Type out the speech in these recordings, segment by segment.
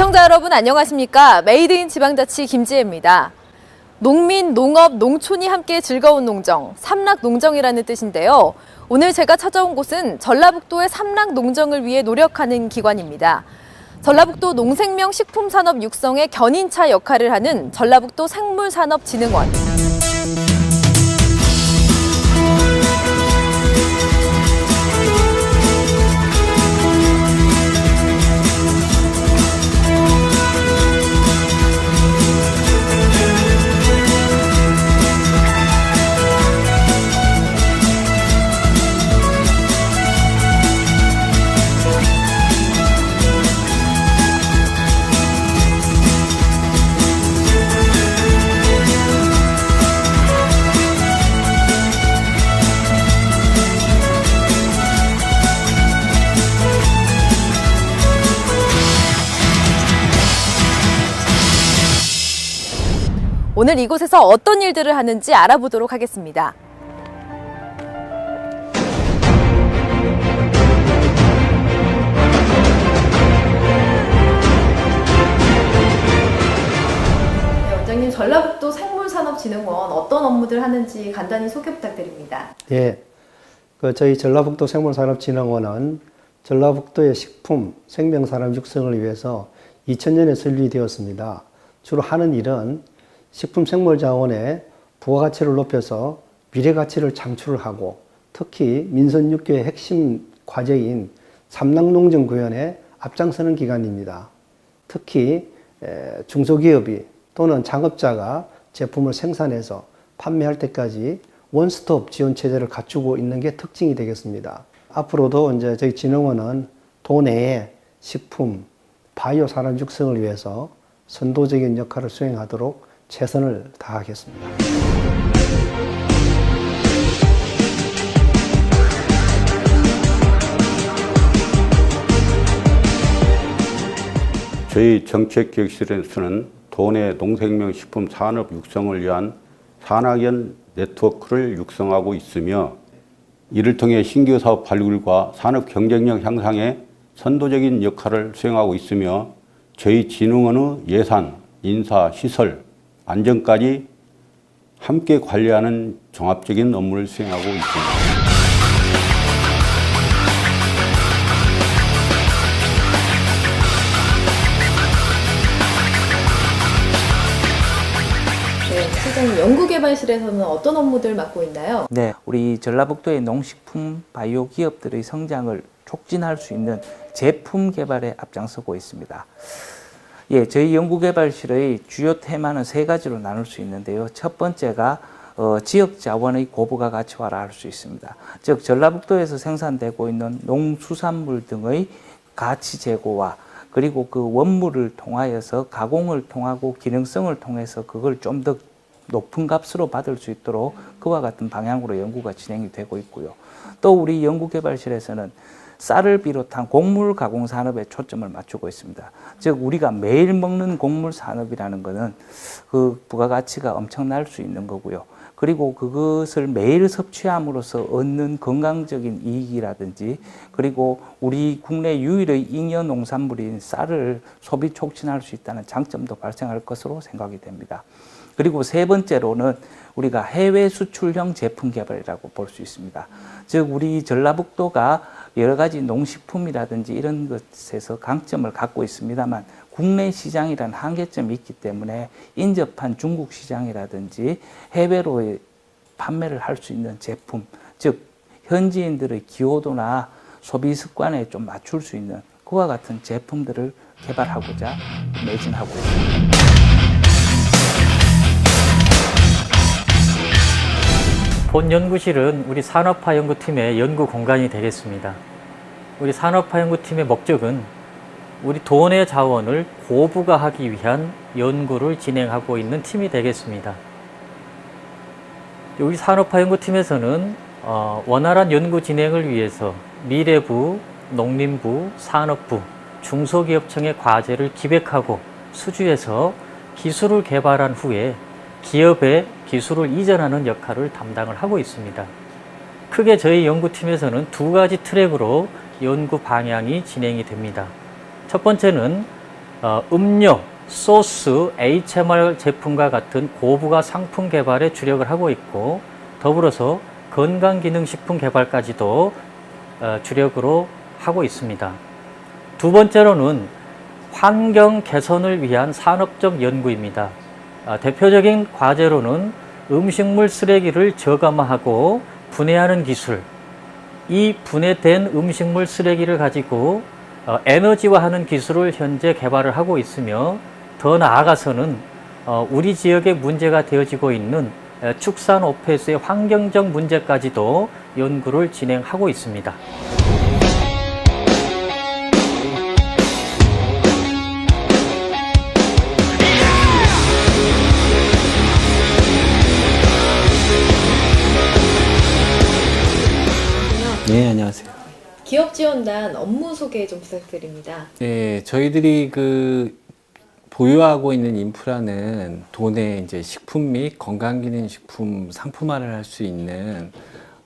시청자 여러분 안녕하십니까? 메이드 인 지방자치 김지혜입니다. 농민, 농업, 농촌이 함께 즐거운 농정, 삼락농정이라는 뜻인데요. 오늘 제가 찾아온 곳은 전라북도의 삼락농정을 위해 노력하는 기관입니다. 전라북도 농생명 식품산업 육성의 견인차 역할을 하는 전라북도 생물산업진흥원. 오늘 이곳에서 어떤 일들을 하는지 알아보도록 하겠습니다. 네, 원장님 전라북도 생물산업진흥원 어떤 업무들 하는지 간단히 소개 부탁드립니다. 예. 그 저희 전라북도 생물산업진흥원은 전라북도의 식품, 생명산업 육성을 위해서 2000년에 설립되었습니다. 주로 하는 일은 식품 생물 자원의 부가가치를 높여서 미래 가치를 창출하고 특히 민선 6교의 핵심 과제인 삼락농정 구현에 앞장서는 기관입니다. 특히 에, 중소기업이 또는 창업자가 제품을 생산해서 판매할 때까지 원스톱 지원 체제를 갖추고 있는 게 특징이 되겠습니다. 앞으로도 이제 저희 진흥원은 도내의 식품, 바이오 산업 육성을 위해서 선도적인 역할을 수행하도록 최선을 다하겠습니다. 저희 정책기획실에서는 도내 농생명 식품 산업 육성을 위한 산학연 네트워크를 육성하고 있으며 이를 통해 신규 사업 발굴과 산업 경쟁력 향상에 선도적인 역할을 수행하고 있으며 저희 진흥원의 예산, 인사, 시설, 안전까지 함께 관리하는 종합적인 업무를 수행하고 있습니다. 네, 실장님 연구개발실에서는 어떤 업무들 맡고 있나요? 네, 우리 전라북도의 농식품 바이오 기업들의 성장을 촉진할 수 있는 제품 개발에 앞장서고 있습니다. 예, 저희 연구개발실의 주요 테마는 세 가지로 나눌 수 있는데요. 첫 번째가 어, 지역 자원의 고부가 가치화를 할수 있습니다. 즉 전라북도에서 생산되고 있는 농수산물 등의 가치 제고와 그리고 그 원물을 통하여서 가공을 통하고 기능성을 통해서 그걸 좀 더 높은 값으로 받을 수 있도록 그와 같은 방향으로 연구가 진행이 되고 있고요. 또 우리 연구개발실에서는 쌀을 비롯한 곡물 가공 산업에 초점을 맞추고 있습니다. 즉 우리가 매일 먹는 곡물 산업이라는 것은 그 부가가치가 엄청날 수 있는 거고요. 그리고 그것을 매일 섭취함으로써 얻는 건강적인 이익이라든지 그리고 우리 국내 유일의 잉여 농산물인 쌀을 소비 촉진할 수 있다는 장점도 발생할 것으로 생각이 됩니다. 그리고 세 번째로는 우리가 해외 수출형 제품 개발이라고 볼 수 있습니다. 즉 우리 전라북도가 여러 가지 농식품이라든지 이런 것에서 강점을 갖고 있습니다만 국내 시장이란 한계점이 있기 때문에 인접한 중국 시장이라든지 해외로 판매를 할 수 있는 제품, 즉 현지인들의 기호도나 소비 습관에 좀 맞출 수 있는 그와 같은 제품들을 개발하고자 매진하고 있습니다. 본 연구실은 우리 산업화 연구팀의 연구 공간이 되겠습니다. 우리 산업화 연구팀의 목적은 우리 돈의 자원을 고부가하기 위한 연구를 진행하고 있는 팀이 되겠습니다. 우리 산업화 연구팀에서는 어, 원활한 연구 진행을 위해서 미래부, 농림부, 산업부, 중소기업청의 과제를 기획하고 수주해서 기술을 개발한 후에 기업에 기술을 이전하는 역할을 담당을 하고 있습니다. 크게 저희 연구팀에서는 두 가지 트랙으로 연구 방향이 진행이 됩니다. 첫 번째는 어, 음료, 소스, HMR 제품과 같은 고부가 상품 개발에 주력을 하고 있고 더불어서 건강기능식품 개발까지도 어, 주력으로 하고 있습니다. 두 번째로는 환경 개선을 위한 산업적 연구입니다. 아, 대표적인 과제로는 음식물 쓰레기를 저감화하고 분해하는 기술, 이 분해된 음식물 쓰레기를 가지고 어, 에너지화하는 기술을 현재 개발을 하고 있으며 더 나아가서는 어, 우리 지역에 문제가 되어지고 있는 에, 축산 오폐수의 환경적 문제까지도 연구를 진행하고 있습니다. 네, 안녕하세요. 기업 지원단 업무 소개 좀 부탁드립니다. 네, 저희들이 그 보유하고 있는 인프라는 도내 이제 식품 및 건강기능식품 상품화를 할 수 있는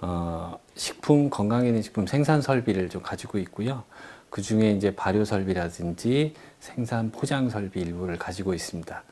어, 식품 건강기능식품 생산 설비를 좀 가지고 있고요. 그 중에 이제 발효 설비라든지 생산 포장 설비 일부를 가지고 있습니다.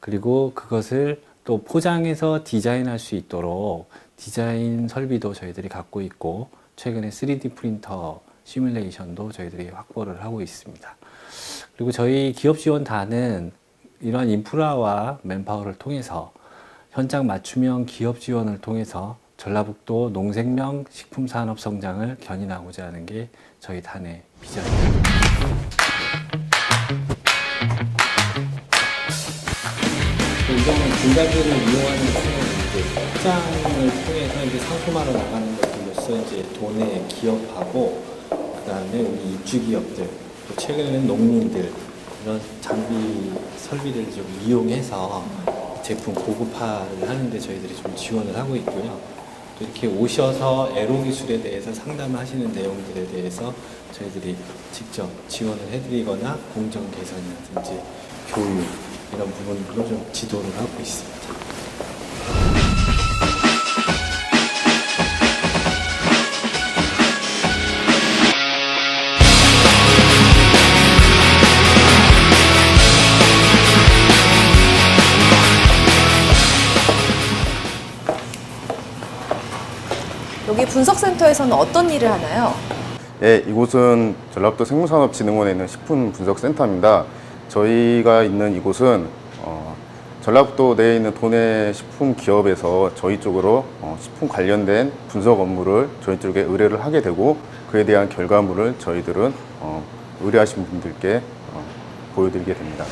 그리고 그것을 또 포장해서 디자인할 수 있도록 디자인 설비도 저희들이 갖고 있고 최근에 3D 프린터 시뮬레이션도 저희들이 확보를 하고 있습니다. 그리고 저희 기업 지원단은 이러한 인프라와 맨파워를 통해서 현장 맞춤형 기업 지원을 통해서 전라북도 농생명 식품 산업 성장을 견인하고자 하는 게 저희 단의 비전입니다. 이거는 중간재를 이용하는 것은 이제 포장을 통해서 이제 상품화로 나가는 것들로서 이제 도내 기업하고 그다음에 우리 입주 기업들 또 최근에는 농민들 이런 장비 설비를 좀 이용해서 제품 고급화를 하는데 저희들이 좀 지원을 하고 있고요. 또 이렇게 오셔서 에로 기술에 대해서 상담하시는 내용들에 대해서 저희들이 직접 지원을 해드리거나 공정 개선이라든지 교육 이런 부분으로 좀 지도를 하고 있습니다. 여기 분석센터에서는 어떤 일을 하나요? 예, 이곳은 전라북도 생물산업진흥원에 있는 식품 분석센터입니다. 저희가 있는 이곳은 어, 전라북도 내에 있는 도내 식품 기업에서 저희 쪽으로 어, 식품 관련된 분석 업무를 저희 쪽에 의뢰를 하게 되고 그에 대한 결과물을 저희들은 어, 의뢰하신 분들께 어, 보여드리게 됩니다.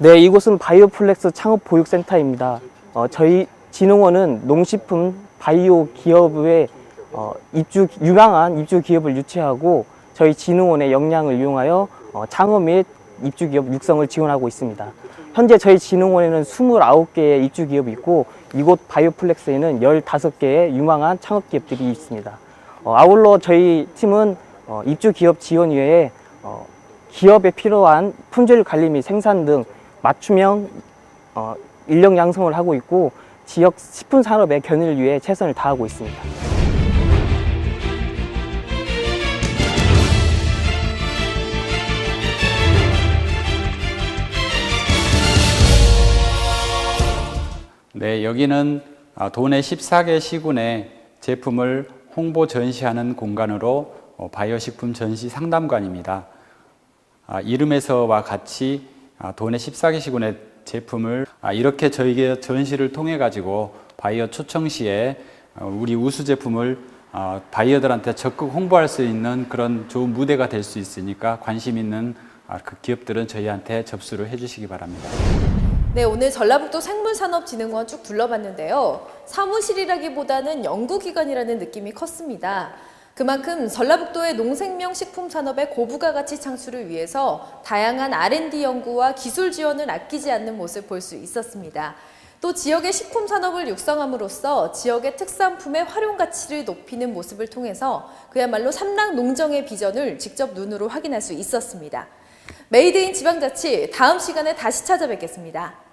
네, 이곳은 바이오플렉스 창업 보육센터입니다. 어, 저희 진흥원은 농식품 바이오 기업의 어, 입주 유망한 입주 기업을 유치하고 저희 진흥원의 역량을 이용하여 어, 창업 및 입주 기업 육성을 지원하고 있습니다. 현재 저희 진흥원에는 29개의 입주 기업이 있고 이곳 바이오플렉스에는 15개의 유망한 창업 기업들이 있습니다. 어, 아울러 저희 팀은 어, 입주 기업 지원 외에 어, 기업에 필요한 품질 관리 및 생산 등 맞춤형 어, 인력 양성을 하고 있고 지역 식품 산업의 견인을 위해 최선을 다하고 있습니다. 네, 여기는 아, 도내 14개 시군의 제품을 홍보 전시하는 공간으로 어, 바이오식품 전시 상담관입니다. 아, 이름에서와 같이 아, 도내 14개 시군의 제품을 아, 이렇게 저희가 전시를 통해 가지고 바이오 초청 시에 어, 우리 우수 제품을 아, 바이어들한테 적극 홍보할 수 있는 그런 좋은 무대가 될 수 있으니까 관심 있는 아, 그 기업들은 저희한테 접수를 해주시기 바랍니다. 네, 오늘 전라북도 생물산업진흥원 쭉 둘러봤는데요. 사무실이라기보다는 연구기관이라는 느낌이 컸습니다. 그만큼 전라북도의 농생명 식품 산업의 고부가 가치 창출을 위해서 다양한 R&D 연구와 기술 지원을 아끼지 않는 모습 볼 수 있었습니다. 또 지역의 식품 산업을 육성함으로써 지역의 특산품의 활용 가치를 높이는 모습을 통해서 그야말로 삼락 농정의 비전을 직접 눈으로 확인할 수 있었습니다. 메이드 인 지방자치 다음 시간에 다시 찾아뵙겠습니다.